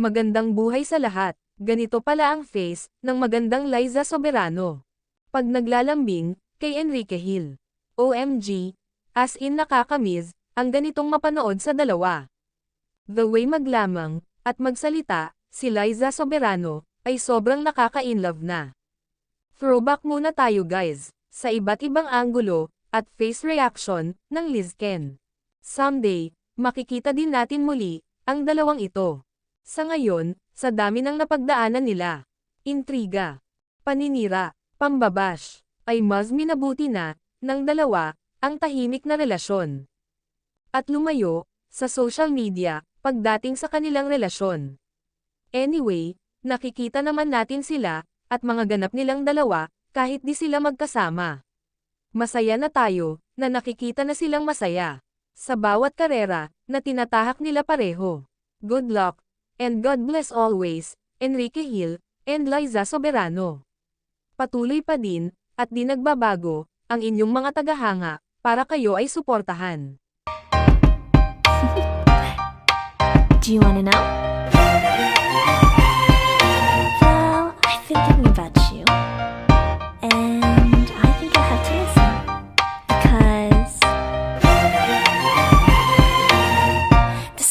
Magandang buhay sa lahat. Ganito pala ang face ng magandang Liza Soberano. Pag naglalambing, kay Enrique Hill. OMG, as in nakakamiss, ang ganitong mapanood sa dalawa. The way maglamang, at magsalita, si Liza Soberano, ay sobrang nakaka-inlove na. Throwback muna tayo guys, sa iba't ibang anggulo, at face reaction, ng Liz Ken. Someday, makikita din natin muli, ang dalawang ito. Sa ngayon, sa dami ng napagdaanan nila, intriga, paninira, pambabash, ay mas minabuti na, ng dalawa, ang tahimik na relasyon. At lumayo, sa social media, pagdating sa kanilang relasyon. Anyway, nakikita naman natin sila, at mga ganap nilang dalawa, kahit di sila magkasama. Masaya na tayo, na nakikita na silang masaya. Sa bawat karera, na tinatahak nila pareho. Good luck, and God bless always, Enrique Hill, and Liza Soberano. Patuloy pa din, at di nagbabago, ang inyong mga tagahanga, para kayo ay suportahan. Do you want to know? Well, I've been thinking about